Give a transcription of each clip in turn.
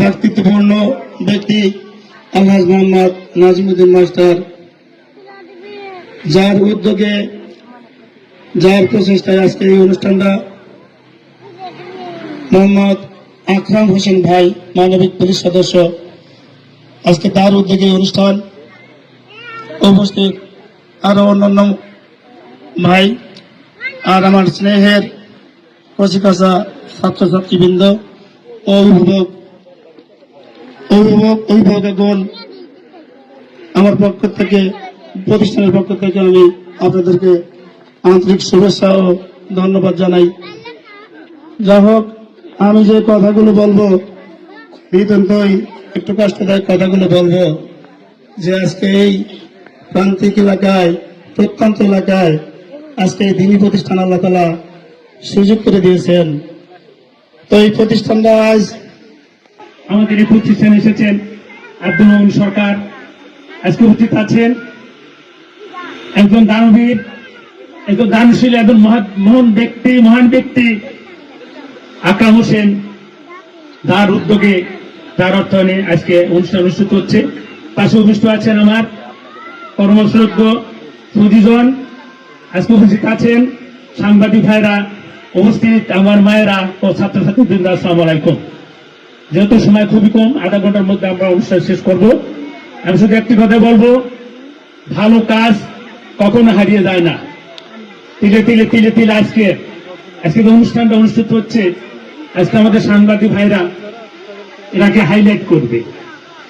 ব্যক্তিত্বপূর্ণ ব্যক্তি আলহাজ মোহাম্মদ নাজিমুদ্দিন মাস্টার। যার উদ্যোগে, যার প্রচেষ্টায় আজকে এই অনুষ্ঠানটা মোহাম্মদ আকরাম হোসেন ভাই, মানবিক পুলিশ সদস্য, আজকে তার উদ্যোগে অনুষ্ঠান উপস্থিত। আরও অন্যান্য ভাই আর আমার স্নেহের কচিকাচা ছাত্রছাত্রীবৃন্দ অভিভাবক অভিভাবক অভিভাবকগণ আমার পক্ষ থেকে, প্রতিষ্ঠানের পক্ষ থেকে আমি আপনাদেরকে আন্তরিক শুভেচ্ছা ও ধন্যবাদ জানাই। যা হোক, আমি যে কথাগুলো বলব, নিতান্তই একটু কষ্টদায়ক কথাগুলো বলব যে আজকে এই প্রান্তিক এলাকায়, প্রত্যন্ত এলাকায় আজকে এই দিনী প্রতিষ্ঠান আল্লাহ তালা সুযোগ করে দিয়েছেন। তো এই প্রতিষ্ঠানটা আজ আমাদের এই প্রতিষ্ঠানে এসেছেন আব্দুল মোহন সরকার। আজকে উপস্থিত আছেন একজন দানবীর, একজন দানশীল, একজন মহান ব্যক্তি মহান ব্যক্তি আকরাম হোসেন। যার উদ্যোগে, যার অর্থায়নে আজকে অনুষ্ঠান অনুষ্ঠিত হচ্ছে। পাশে উপস্থিত আছেন আমার কর্মশ্রদ্ধ সুদীজন। আজকে উপস্থিত আছেন সাংবাদিক ভাইরা, উপস্থিত আমার মায়েরা ও ছাত্রছাত্রী বৃন্দ আসসালামু আলাইকুম। যেহেতু সময় খুবই কম, আধা ঘণ্টার মধ্যে আমরা অনুষ্ঠান শেষ করব। আমি শুধু একটি কথা বলব, ভালো কাজ কখনো হারিয়ে যায় না। তিলে তিলে তিলে তিলে আজকে আজকে যে অনুষ্ঠানটা অনুষ্ঠিত হচ্ছে, আজকে আমাদের সাংবাদিক ভাইরা এটাকে হাইলাইট করবে।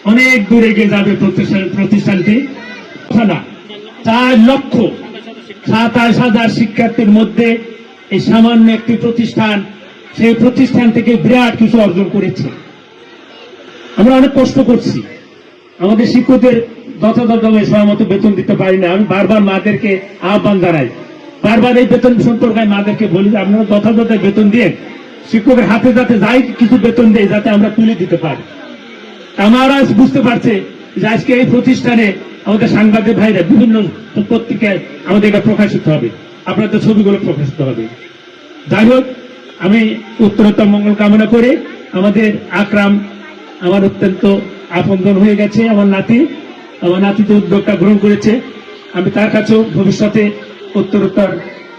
অনেক দূরে এগিয়ে যাবে প্রতিষ্ঠান- প্রতিষ্ঠানটি। না, চার লক্ষ সাতাশ হাজার শিক্ষার্থীর মধ্যে এই সামান্য একটি প্রতিষ্ঠান, সেই প্রতিষ্ঠান থেকে বিরাট কিছু অর্জন করেছে। আমরা অনেক কষ্ট করছি। আমাদের শিক্ষকদের যথাযথভাবে সময় মতো বেতন দিতে পারি না। আমি বারবার মাদেরকে আহ্বান জানাই। বারবার এই বেতন সম্পর্কে মাদেরকে বলি যে, আপনারা যথাযথ বেতন দিয়ে শিক্ষকের হাতে যাতে যাই কিছু বেতন দেয়, যাতে আমরা তুলে দিতে পারি। আমরা আজ বুঝতে পারছে যে আজকে এই প্রতিষ্ঠানে আমাদের সাংবাদিক ভাইরা বিভিন্ন পত্রিকায় আমাদের এটা প্রকাশিত হবে। আপনাদের ছবিগুলো প্রকাশিত হবে। যাই হোক, আমি উত্তরোত্তর মঙ্গল কামনা করে আমাদের আকরাম আমার অত্যন্ত আপনজন হয়ে গেছে আমার নাতি। আমার নাতি যে উদ্যোগটা গ্রহণ করেছে। আমি তার কাছেও ভবিষ্যতে উত্তরোত্তর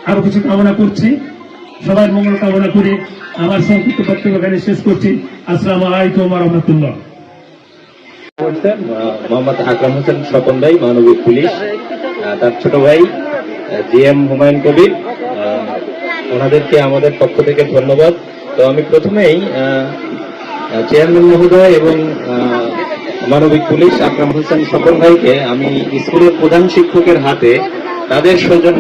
আরও কিছু কামনা করছি। সবার মঙ্গল কামনা করে আমার সংক্ষিপ্ত বক্তব্য এখানে শেষ করছি। আসসালামু আলাইকুম রহমতুল্লাহ। মোহাম্মদ আকরাম হোসেন স্বপন ভাই, মানবিক পুলিশ। তার ছোট ভাই জি এম হুমায়ুন কবির। ওনাদেরকে আমাদের পক্ষ থেকে ধন্যবাদ। তো আমি প্রথমেই চেয়ারম্যান মহোদয় এবং মানবিক পুলিশ আকরাম হোসেন সকল ভাইকে আমি স্কুলের প্রধান শিক্ষকের হাতে তাদের সৌজন্য